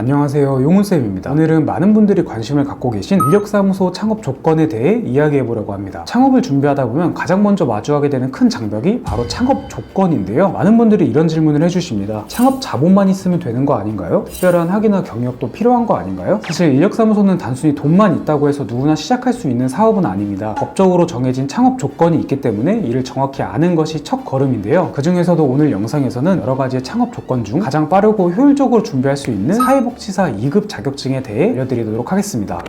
안녕하세요. 용훈쌤입니다. 오늘은 많은 분들이 관심을 갖고 계신 인력사무소 창업 조건에 대해 이야기해 보려고 합니다. 창업을 준비하다 보면 가장 먼저 마주하게 되는 큰 장벽이 바로 창업 조건인데요. 많은 분들이 이런 질문을 해주십니다. 창업 자본만 있으면 되는 거 아닌가요? 특별한 학위나 경력도 필요한 거 아닌가요? 사실 인력사무소는 단순히 돈만 있다고 해서 누구나 시작할 수 있는 사업은 아닙니다. 법적으로 정해진 창업 조건이 있기 때문에 이를 정확히 아는 것이 첫 걸음인데요. 그 중에서도 오늘 영상에서는 여러 가지의 창업 조건 중 가장 빠르고 효율적으로 준비할 수 있는 사회 복지사 2급 자격증에 대해 알려드리도록 하겠습니다.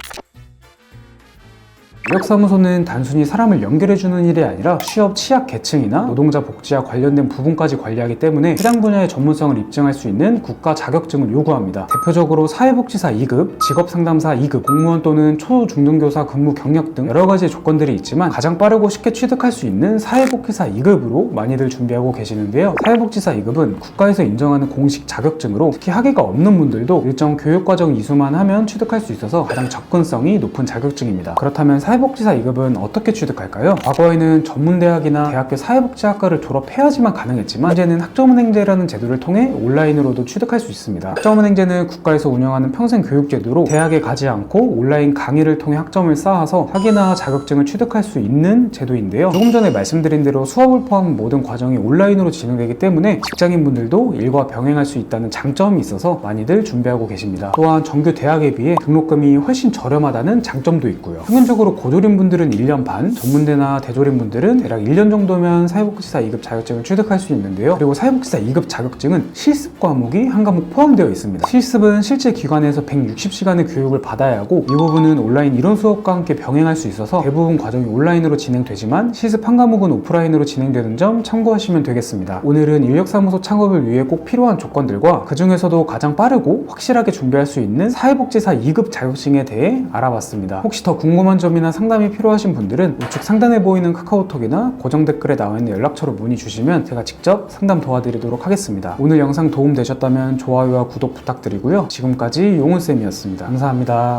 인력사무소는 단순히 사람을 연결해주는 일이 아니라 취업 취약 계층이나 노동자 복지와 관련된 부분까지 관리하기 때문에 해당 분야의 전문성을 입증할 수 있는 국가 자격증을 요구합니다. 대표적으로 사회복지사 2급, 직업상담사 2급, 공무원 또는 초중등교사 근무 경력 등 여러 가지의 조건들이 있지만 가장 빠르고 쉽게 취득할 수 있는 사회복지사 2급으로 많이들 준비하고 계시는데요. 사회복지사 2급은 국가에서 인정하는 공식 자격증으로 특히 학위가 없는 분들도 일정 교육과정 이수만 하면 취득할 수 있어서 가장 접근성이 높은 자격증입니다. 그렇다면 사회 복지사 2급은 어떻게 취득할까요? 과거에는 전문대학이나 대학교 사회복지학과를 졸업해야지만 가능했지만 현재는 학점은행제라는 제도를 통해 온라인으로도 취득할 수 있습니다. 학점은행제는 국가에서 운영하는 평생 교육제도로 대학에 가지 않고 온라인 강의를 통해 학점을 쌓아서 학위나 자격증을 취득할 수 있는 제도인데요. 조금 전에 말씀드린 대로 수업을 포함한 모든 과정이 온라인으로 진행되기 때문에 직장인분들도 일과 병행할 수 있다는 장점이 있어서 많이들 준비하고 계십니다. 또한 정규 대학에 비해 등록금이 훨씬 저렴하다는 장점도 있고요. 평균적으로 고 졸인 분들은 1년 반, 전문대나 대졸인 분들은 대략 1년 정도면 사회복지사 2급 자격증을 취득할 수 있는데요. 그리고 사회복지사 2급 자격증은 실습 과목이 한 과목 포함되어 있습니다. 실습은 실제 기관에서 160시간의 교육을 받아야 하고 이 부분은 온라인 이론 수업과 함께 병행할 수 있어서 대부분 과정이 온라인으로 진행되지만 실습 한 과목은 오프라인으로 진행되는 점 참고하시면 되겠습니다. 오늘은 인력사무소 창업을 위해 꼭 필요한 조건들과 그 중에서도 가장 빠르고 확실하게 준비할 수 있는 사회복지사 2급 자격증에 대해 알아봤습니다. 혹시 더 궁금한 점이나 상담이 필요하신 분들은 우측 상단에 보이는 카카오톡이나 고정 댓글에 나와 있는 연락처로 문의 주시면 제가 직접 상담 도와드리도록 하겠습니다. 오늘 영상 도움 되셨다면 좋아요와 구독 부탁드리고요. 지금까지 용훈쌤이었습니다. 감사합니다.